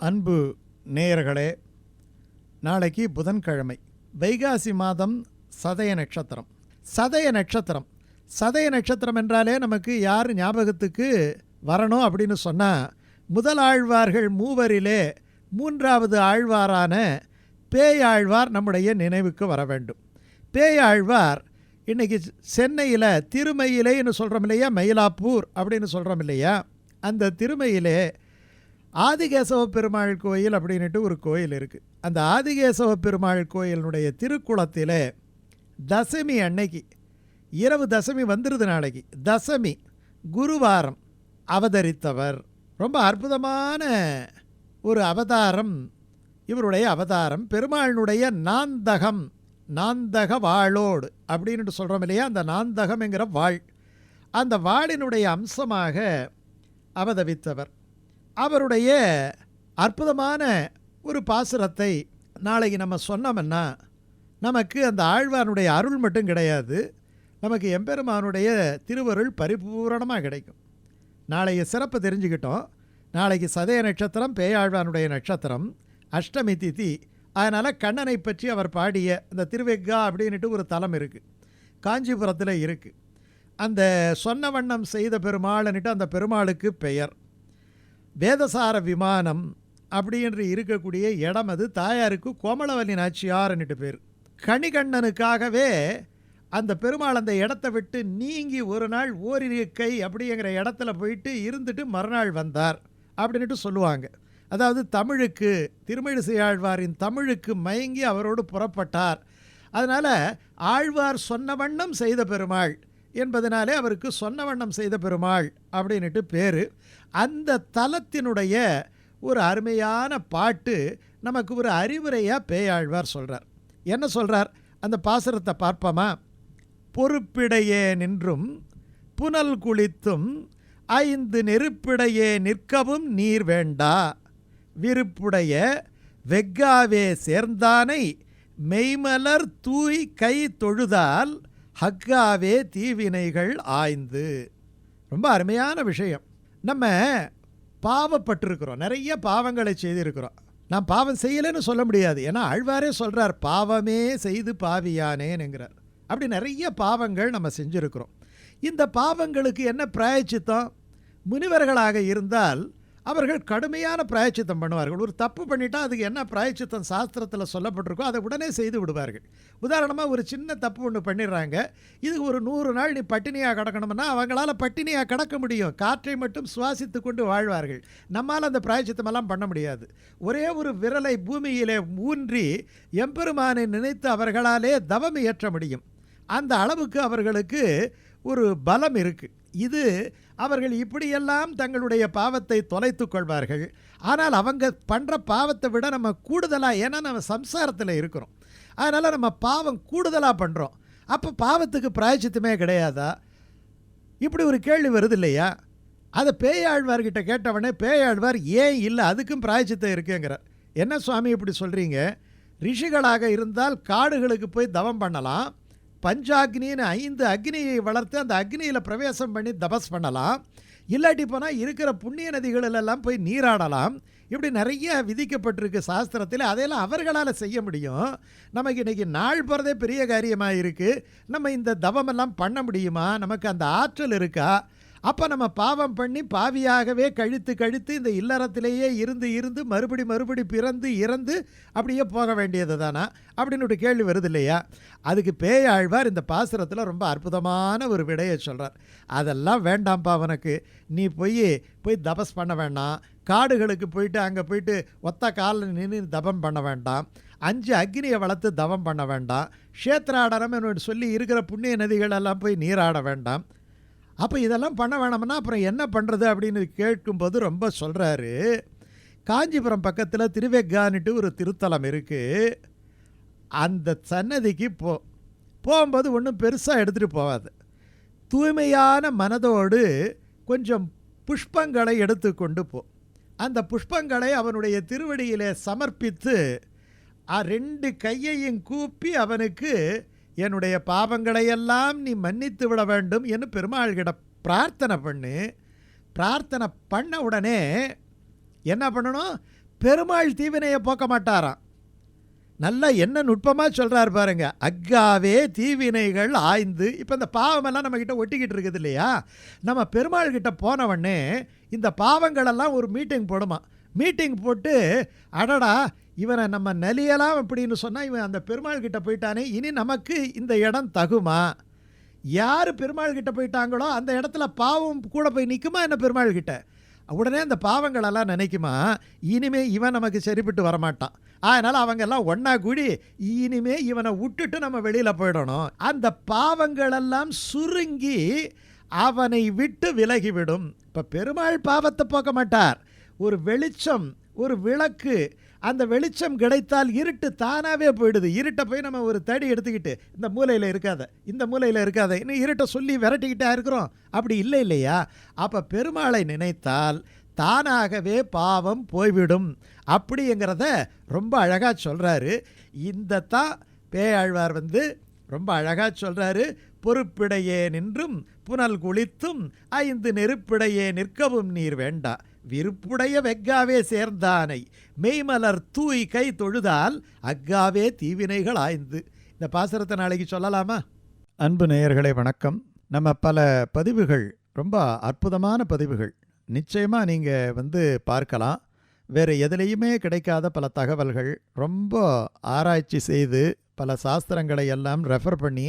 அன்பு நேயர்களே நாளைக்கு புதன்கிழமை வைகாசி மாதம் சதய நட்சத்திரம். சதய நட்சத்திரம். சதய நட்சத்திரம் என்றாலே நமக்கு யார் ஞாபகத்துக்கு வரணும் அப்படின்னு சொன்னால் முதல் ஆழ்வார்கள் மூவரிலே மூன்றாவது ஆழ்வாரான பேயாழ்வார் நம்முடைய நினைவுக்கு வர வேண்டும். பேயாழ்வார் இன்னைக்கு சென்னையில் திருமயிலேன்னு சொல்கிறோம் இல்லையா மயிலாப்பூர் அப்படின்னு சொல்கிறோம் இல்லையா அந்த திருமயிலே ஆதிகேசவ பெருமாள் கோயில் அப்படின்ட்டு ஒரு கோயில் இருக்குது அந்த ஆதிகேசவ பெருமாள் கோயிலினுடைய திருக்குளத்தில் தசமி அன்னைக்கு இரவு தசமி வந்துடுது நாளைக்கு. தசமி குருவாரம் அவதரித்தவர். ரொம்ப அற்புதமான ஒரு அவதாரம் இவருடைய அவதாரம். பெருமாளினுடைய நாந்தகம் நாந்தக வாளோடு அப்படின்ட்டு சொல்கிறோம் இல்லையா? அந்த நாந்தகம்ங்கிற வாழ் அந்த வாளினுடைய அம்சமாக அவதரித்தவர். அவருடைய அற்புதமான ஒரு பாசுரத்தை நாளைக்கு நம்ம சொன்னோம்னா நமக்கு அந்த ஆழ்வானுடைய அருள் மட்டும் கிடையாது. நமக்கு எம்பெருமானுடைய திருவருள் பரிபூரணமாக கிடைக்கும். நாளைய சிறப்பு தெரிஞ்சுக்கிட்டோம். நாளைக்கு சதய நட்சத்திரம் பேயாழ்வானுடைய நட்சத்திரம் அஷ்டமி திதி. அதனால் கண்ணனை பற்றி அவர் பாடிய அந்த திருவெக்கா அப்படின்ட்டு ஒரு தலம் இருக்குது காஞ்சிபுரத்தில் இருக்குது அந்த சொன்ன வண்ணம் செய்த பெருமாள்னுட்டு அந்த பெருமாளுக்கு பெயர். வேதசார விமானம் அப்படின்று இருக்கக்கூடிய இடம் அது. தாயாருக்கு கோமளவல்லி நாச்சியார்ன்னுட்டு பேர். கணிகண்ணனுக்காகவே அந்த பெருமாள் அந்த இடத்த விட்டு நீங்கி ஒரு நாள் ஓரிருக்கை அப்படிங்கிற இடத்துல போயிட்டு இருந்துட்டு மறுநாள் வந்தார் அப்படின்ட்டு சொல்லுவாங்க. அதாவது தமிழுக்கு திருமழிசை ஆழ்வாரின் தமிழுக்கு மயங்கி அவரோடு புறப்பட்டார். அதனால் ஆழ்வார் சொன்ன வண்ணம் செய்த பெருமாள். என்பதனாலே அவருக்கு சொன்ன வண்ணம் செய்த பெருமாள் அப்படின்ட்டு பேர். அந்த தலத்தினுடைய ஒரு அருமையான பாட்டு நமக்கு ஒரு அறிவுரையாக பேயாழ்வார் சொல்கிறார் என்ன சொல்கிறார் அந்த பாசுரத்தை பார்ப்போமா? பொறுப்பிடையே நின்றும் புனல் குளித்தும் ஐந்து நெருப்பிடையே நிற்கவும் நீர் வேண்டா. விருப்புடைய வெக்காவே சேர்ந்தானை மெய்மலர் தூய் கை தொழுதால் ஹக்காவே தீவினைகள் ஆய்ந்து. ரொம்ப அருமையான விஷயம். நம்ம பாவப்பட்டிருக்கிறோம். நிறைய பாவங்களை செய்திருக்கிறோம். நான் பாவம் செய்யலைன்னு சொல்ல முடியாது. ஏன்னா ஆழ்வாரே சொல்கிறார் பாவமே செய்து பாவியானேனுங்கிறார் அப்படி நிறைய பாவங்கள் நம்ம செஞ்சுருக்கிறோம். இந்த பாவங்களுக்கு என்ன பிராயச்சித்தம்? முனிவர்களாக இருந்தால் அவர்கள் கடுமையான பிராயச்சித்தம் பண்ணுவார்கள். ஒரு தப்பு பண்ணிட்டால் அதுக்கு என்ன பிராயச்சித்தம் சாஸ்திரத்தில் சொல்லப்பட்டிருக்கோ அதை உடனே செய்து விடுவார்கள். உதாரணமாக ஒரு சின்ன தப்பு ஒன்று பண்ணிடுறாங்க. இதுக்கு ஒரு நூறு நாள் நீ பட்டினியாக கிடக்கணும்னா அவங்களால பட்டினியாக கிடக்க முடியும். காற்றை மட்டும் சுவாசித்து கொண்டு வாழ்வார்கள். நம்மால் அந்த பிராயச்சித்தமெல்லாம் பண்ண முடியாது. ஒரே ஒரு விரலை பூமியிலே ஊன்றி எம்பெருமானை நினைத்து அவர்களாலே தவம் இயற்ற முடியும். அந்த அளவுக்கு அவர்களுக்கு ஒரு பலம் இருக்குது இது அவர்கள் இப்படியெல்லாம் தங்களுடைய பாவத்தை தொலைத்து கொள்வார்கள். ஆனால் அவங்க பண்ணுற பாவத்தை விட நம்ம கூடுதலாக ஏன்னா நம்ம சம்சாரத்தில் இருக்கிறோம். அதனால் நம்ம பாவம் கூடுதலாக பண்ணுறோம் அப்போ பாவத்துக்கு பிராயச்சித்தமே கிடையாதா? இப்படி ஒரு கேள்வி வருது இல்லையா? அதை பேயாழ்வார்கிட்ட கேட்டவனே பேயாழ்வார் ஏன் இல்லை? அதுக்கும் பிராயச்சித்தம் இருக்குங்கிறார். என்ன சுவாமி இப்படி சொல்கிறீங்க ரிஷிகளாக இருந்தால் காடுகளுக்கு போய் தவம் பண்ணலாம். பஞ்சாக்னின்னு ஐந்து அக்னியை வளர்த்து அந்த அக்னியில் பிரவேசம் பண்ணி தபஸ் பண்ணலாம். இல்லாட்டி போனால் இருக்கிற புண்ணிய நதிகளிலெல்லாம் போய் நீராடலாம். இப்படி நிறைய விதிக்கப்பட்டிருக்கு சாஸ்திரத்தில். அதையெல்லாம் அவர்களால் செய்ய முடியும். நமக்கு இன்றைக்கி நாள் போகிறதே பெரிய காரியமாக இருக்குது நம்ம இந்த தவமெல்லாம் பண்ண முடியுமா? நமக்கு அந்த ஆற்றல் இருக்கா? அப்போ நம்ம பாவம் பண்ணி பாவியாகவே கழித்து கழித்து இந்த இல்லறத்திலேயே இருந்து இருந்து மறுபடி மறுபடி பிறந்து இறந்து அப்படியே போக வேண்டியது தானா? அப்படின்னு ஒரு கேள்வி வருது இல்லையா? அதுக்கு பேயாழ்வார் இந்த பாசுரத்தில் ரொம்ப அற்புதமான ஒரு விடையை சொல்கிறார் அதெல்லாம் வேண்டாம்ப்பா அவனுக்கு நீ போய் போய் தபஸ் பண்ண வேண்டாம். காடுகளுக்கு போயிட்டு அங்கே போயிட்டு ஒத்த காலில் நின்று தபம் பண்ண வேண்டாம். அஞ்சு அக்னியை வளர்த்து தவம் பண்ண வேண்டாம். க்ஷேத்ராடனம் சொல்லி இருக்கிற புண்ணிய நதிகளெல்லாம் போய் நீராட வேண்டாம். அப்போ இதெல்லாம் பண்ண வேணாம்னா அப்புறம் என்ன பண்ணுறது அப்படின்னு கேட்கும்போது ரொம்ப சொல்கிறாரு காஞ்சிபுரம் பக்கத்தில் திருவெக்கான்ட்டு ஒரு திருத்தலம் இருக்குது அந்த சன்னதிக்கு போ போகும்போது ஒன்றும் பெருசாக எடுத்துகிட்டு போகாது. தூய்மையான மனதோடு கொஞ்சம் புஷ்பங்களை எடுத்து கொண்டு போ. அந்த புஷ்பங்களை அவனுடைய திருவடியிலே சமர்ப்பித்து ரெண்டு கையையும் கூப்பி அவனுக்கு என்னுடைய பாவங்களையெல்லாம் நீ மன்னித்து விட வேண்டும் என்று பெருமாள்கிட்ட பிரார்த்தனை பண்ணு. பிரார்த்தனை பண்ண உடனே என்ன பண்ணணும்? பெருமாள் தீவினையை போக்க மாட்டாராம். நல்லா என்ன நுட்பமாக சொல்கிறார் பாருங்க. அக்காவே தீவினைகள் ஆய்ந்து இப்போ இந்த பாவமெல்லாம் நம்மக்கிட்ட ஒட்டிக்கிட்டு இருக்குது இல்லையா? நம்ம பெருமாள் கிட்ட போனவொடனே இந்த பாவங்களெல்லாம் ஒரு மீட்டிங் போடுமா. மீட்டிங் போட்டு அடடா இவனை நம்ம நலியலாம் அப்படின்னு சொன்னால் இவன் அந்த பெருமாள் கிட்ட போயிட்டானே இனி நமக்கு இந்த இடம் தகுமா? யார் பெருமாள் கிட்ட போயிட்டாங்களோ அந்த இடத்துல பாவம் கூட போய் நிற்குமா என்ன பெருமாள் கிட்ட? உடனே அந்த பாவங்களெல்லாம் நினைக்குமா? இனிமே இவன் நமக்கு சரிப்பட்டு வரமாட்டான். அதனால் அவங்க எல்லாம் ஒன்றா கூடி இனிமே இவனை விட்டுட்டு நம்ம வெளியில் போயிடணும். அந்த பாவங்களெல்லாம் சுருங்கி அவனை விட்டு விலகிவிடும். இப்போ பெருமாள் பாவத்தை போக்க மாட்டார். ஒரு வெளிச்சம் ஒரு விளக்கு அந்த வெளிச்சம் கிடைத்தால் இருட்டு தானாகவே போயிடுது. இருட்டை போய் நம்ம ஒரு தடி எடுத்துக்கிட்டு இந்த மூலையில் இருக்காத இந்த மூலையில் இருக்காத இன்னும் இருட்டை சொல்லி விரட்டிக்கிட்டா இருக்கிறோம். அப்படி இல்லை இல்லையா? அப்போ பெருமாளை நினைத்தால் தானாகவே பாவம் போய்விடும். அப்படிங்கிறத ரொம்ப அழகாக சொல்கிறாரு இந்த தான் பேயாழ்வார் வந்து ரொம்ப அழகாக சொல்கிறாரு பொறுப்பிடையே நின்றும் புனல் குளித்தும் ஐந்து நெருப்பிடையே நிற்கவும் நீர் வேண்டா. விருப்புடைய வெக்காவே சேர்ந்தானை. மெய்மலர் தூய் கை தொழுதால் அக்காவே தீவினைகள் ஆய்ந்து. இந்த பாசரத்தை நாளைக்கு சொல்லலாமா? அன்பு நேயர்களே வணக்கம். நம்ம பல பதிவுகள் ரொம்ப அற்புதமான பதிவுகள். நிச்சயமாக நீங்கள் வந்து பார்க்கலாம். வேறு எதுலேயுமே கிடைக்காத பல தகவல்கள். ரொம்ப ஆராய்ச்சி செய்து பல சாஸ்திரங்களை எல்லாம் ரெஃபர் பண்ணி